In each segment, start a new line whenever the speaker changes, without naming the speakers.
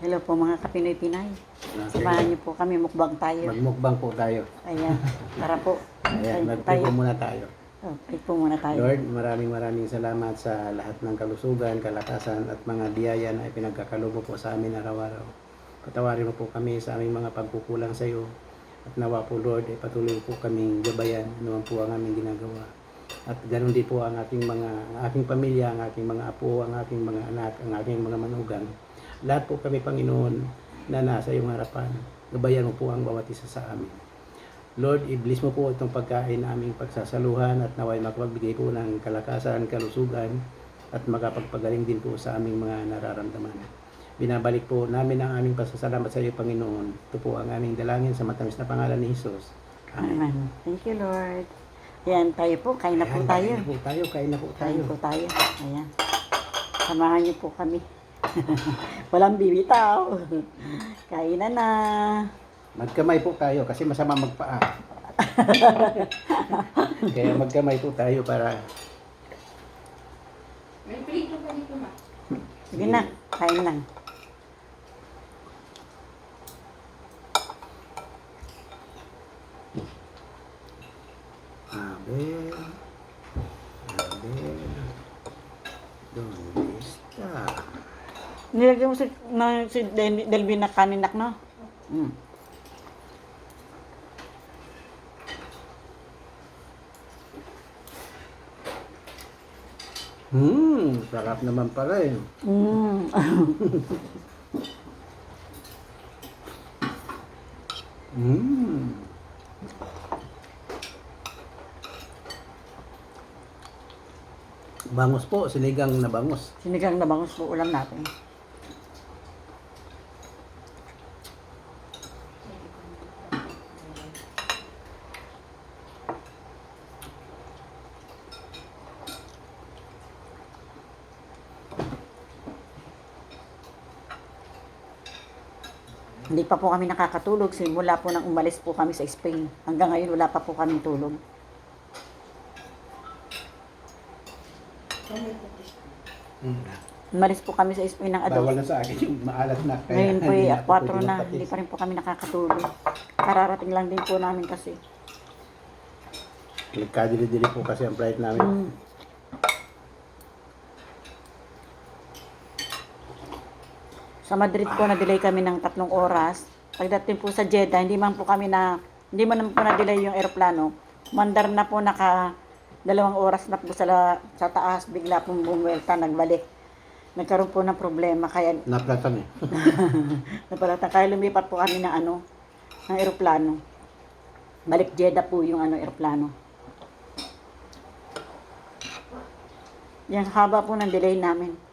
Hello po mga kapinoy Pinay.
Okay.
Samahan niyo po kami, mukbang tayo.
Magmukbang po tayo.
Ayan, tara po.
Ayan,
Kain po
mag-pray po muna tayo.
Oh, pray po muna tayo.
Lord, maraming maraming salamat sa lahat ng kalusugan, kalakasan at mga biyaya na ipinagkakalubo po sa amin araw-araw. Patawarin mo po kami sa aming mga pagkukulang sa iyo. At nawa po Lord, ay patuloy po kaming gabayan naman po ang aming ginagawa. At ganoon din po ang aking mga ang aking pamilya, ang aking mga apo, ang aking mga anak, ang aking mga manugang. Lahat po kami Panginoon na nasa iyong harapan. Gabayan mo po ang bawat isa sa amin. Lord, i-bless mo po itong pagkain na aming pagsasaluhan at naway makapagbigay po ng kalakasan, kalusugan at makapagpagaling din po sa aming mga nararamdaman. Binabalik po namin ang aming pasasalamat sa iyo, Panginoon. Ito po ang aming dalangin sa matamis na pangalan ni Jesus. Amen.
Amen. Thank you, Lord. Ayan, tayo po. Kain na po
Ayan,
tayo.
Kain na po tayo, kain na po tayo.
Kain po tayo. Ayan. Samahan niyo po kami. Walang bibitaw. Kain na na.
Magkamay po tayo kasi masama magpaa. Kaya magkamay po tayo para
May prito pa dito ma.
Sige na, kain lang.
Abel, Abel, ¿dónde está?
Nilagyan mo si, na, si Del- Delvin na kaninak, no? Mm.
Hmm, sarap naman pala eh.
Mm.
Hmm. Bangos po, sinigang na bangos.
Sinigang na bangus po ulam natin. Hindi pa po kami nakakatulog simula po nang umalis po kami sa Spain. Hanggang ngayon wala pa po kami tulog. Umalis po kami sa Spain ng
Bawal
adult.
na sa akin yung maalat na. Kaya
Ngayon po ay
na
4
po pwede
na, hindi pa rin po kami nakakatulog. Kararating lang din po namin kasi.
Nagkadili-dili po kasi ang flight namin.
Mm. Sa Madrid po, na-delay kami ng tatlong oras. Pagdating po sa Jeddah, hindi man po kami na, hindi man po na-delay yung aeroplano. Mandar na po naka dalawang oras na po sa, la- sa taas, bigla pong bumuelta, nagbalik. Nagkaroon po ng problema, kaya
Naplatan eh.
Napalatan. Kaya lumipat po kami ng ano, ng eroplano. Balik Jeddah po yung ano, eroplano. Yung haba po ng delay namin.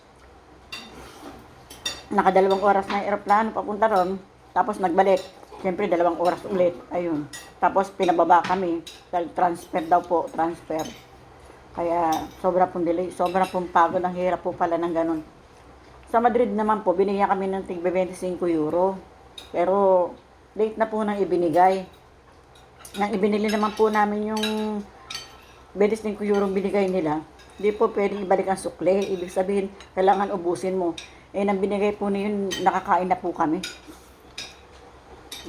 Nakadalawang oras na eroplano papunta ron. Tapos nagbalik. Siyempre, dalawang oras ulit. Ayun. Tapos pinababa kami. Dahil transfer daw po. Transfer. Kaya sobra pong delay. Sobra pong pagod. Ang hirap po pala ng ganun. Sa Madrid naman po, binigyan kami ng tig 25 euro. Pero late na po nang ibinigay. Nang ibinili naman po namin yung 25 euro binigay nila. Hindi po pwedeng ibalik ang sukle. Ibig sabihin, kailangan ubusin mo. Eh, nang binigay po na yun, nakakain na po kami.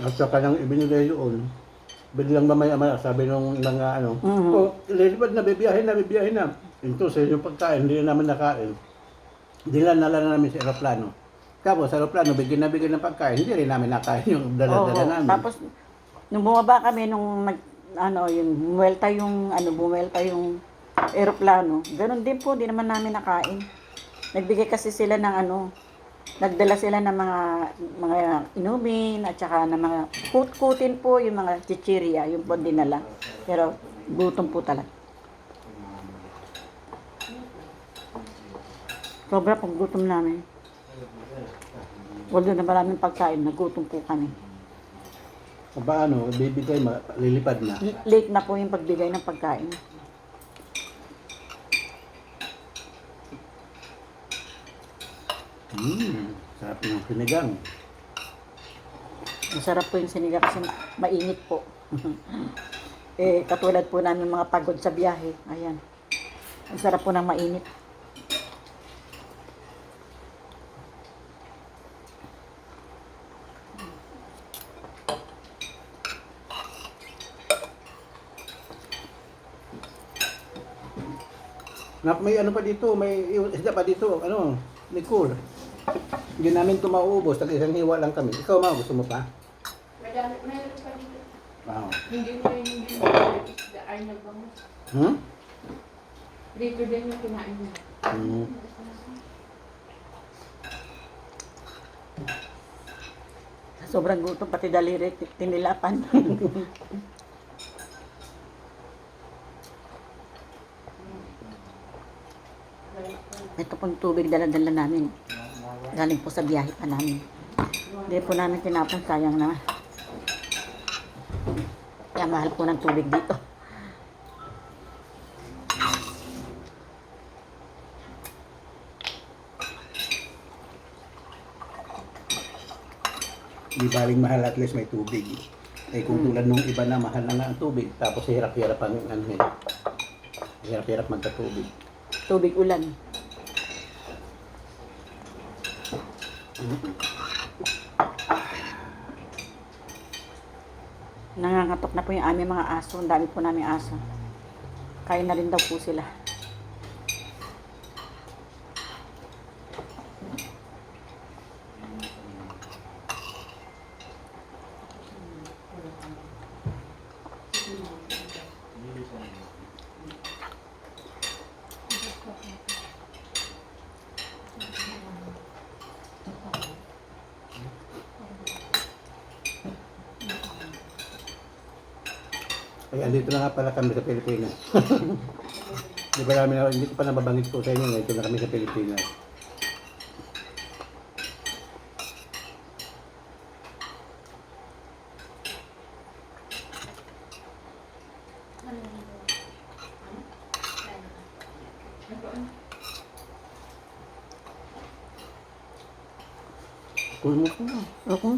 At saka nang ibinigay yun, biglang mamaya-maya, sabi nung mga ano,
Mhm.
oh, lilipad na, bibiyahin na, bibiyahin na. Ito sa yung pagkain, hindi na namin nakain. Dinala na namin sa aeroplano. Tapos sa aeroplano, bigyan na bigyan ng pagkain, hindi rin namin nakain yung dala-dala
Oo.
namin.
Tapos, nung bumaba kami, nung nag, ano, yung bumuelta yung, ano, bumuelta yung aeroplano, ganun din po, di naman namin nakain. Nagbigay kasi sila ng ano, nagdala sila ng mga mga inumin at saka ng mga kut-kutin po yung mga chichirya, yung po dinala. Pero gutom po talaga. Sobra pag gutom namin. Although na maraming pagkain, nagutom po kami.
Paano, bibigay, ma- lilipad na.
Late na po yung pagbigay ng pagkain.
Mm. Sarap ng sinigang.
Masarap po yung sinigang kasi mainit po. eh, katulad po namin mga pagod sa biyahe. Ayan. Ang sarap po ng mainit.
Nap may ano pa dito, may isda pa dito, ano, may cool. Hindi namin ito mauubos, tag isang hiwa lang kami. Ikaw ma, gusto mo pa?
Madami, meron pa dito.
Wow.
Hindi mo yun hindi mo yun isda ay nagbango.
Hmm?
Dito din yung kinain niya.
Hmm.
Sobrang gutom, pati daliri, tinilapan. Ito pong tubig dala-dala namin. Galing po sa biyahe pa namin. Hindi po namin tinapon, sayang naman. Kaya mahal po ng tubig dito.
Di baling mahal at least may tubig. Eh kung tulad nung iba na mahal na nga ang tubig, tapos hirap-hirap ang ano. Hirap-hirap magkatubig.
Tubig ulan. Nangangatok na po yung aming mga aso. Ang dami po namin aso. Kain na rin daw po sila.
Ay, andito na nga pala kami sa Pilipinas. Di ba namin, hindi ko pa nababanggit po sa inyo, ngayon na kami sa Pilipinas. Kung mo po.
Ako?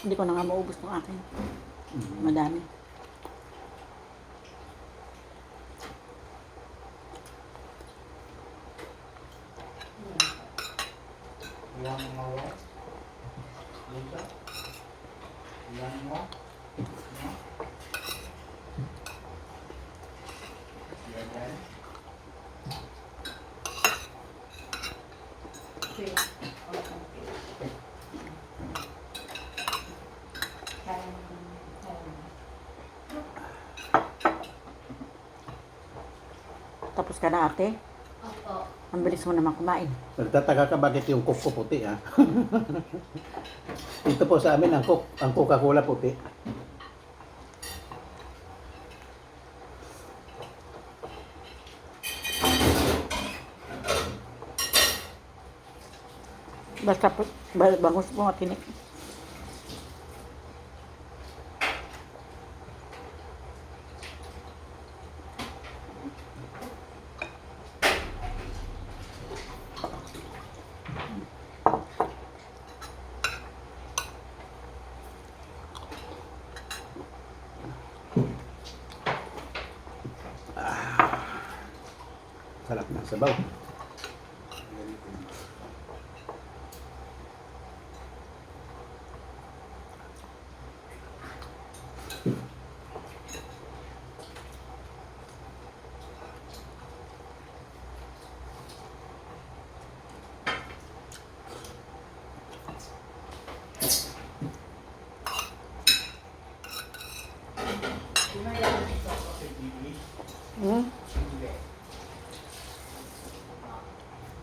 Hindi ko na nga maubos ng akin. Madami. Tapos ka na ate.
Opo.
Ang bilis mo naman kumain.
Nagtataka ka bakit yung coke ko puti ha? Ito po sa amin ang coke, ang Coca-Cola puti.
Basta po, ba- bangus po matinik.
Sarap ng sabaw.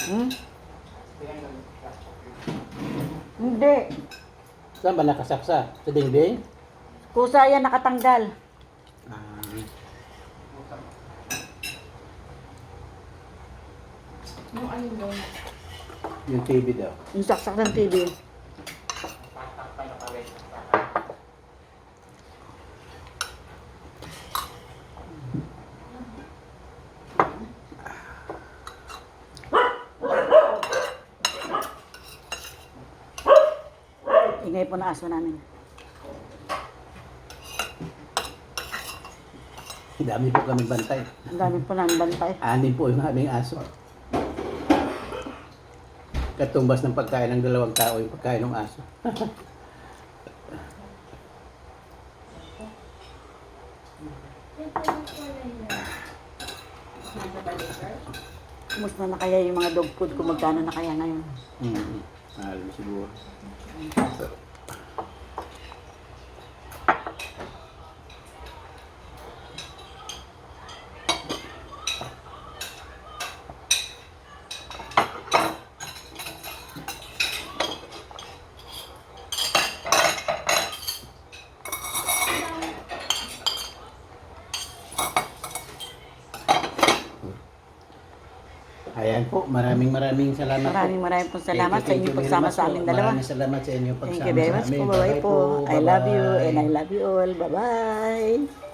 Hmm? Hindi.
Saan ba nakasaksa? Sa dingding?
Kusa yan nakatanggal.
Ah,
Yung ano doon?
yung TV daw.
Yung saksak ng TV. Ingay po na ng aso namin.
Ang dami po kami bantay.
Ang dami po namin bantay.
Anin po yung aming aso. Katumbas ng pagkain ng dalawang tao yung pagkain ng aso.
Kumusta na kaya yung mga dog food kung magkano na kaya ngayon?
Mm -hmm. Mahal siguro. Po, maraming maraming salamat
Maraming
po.
maraming po
Thank
salamat sa
thank
inyong pagsama sa
po.
amin dalawa.
Maraming salamat sa inyong
Thank
pagsama
you very
sa
much
amin.
po. Bye-bye po. I love you and I love you all. Bye-bye.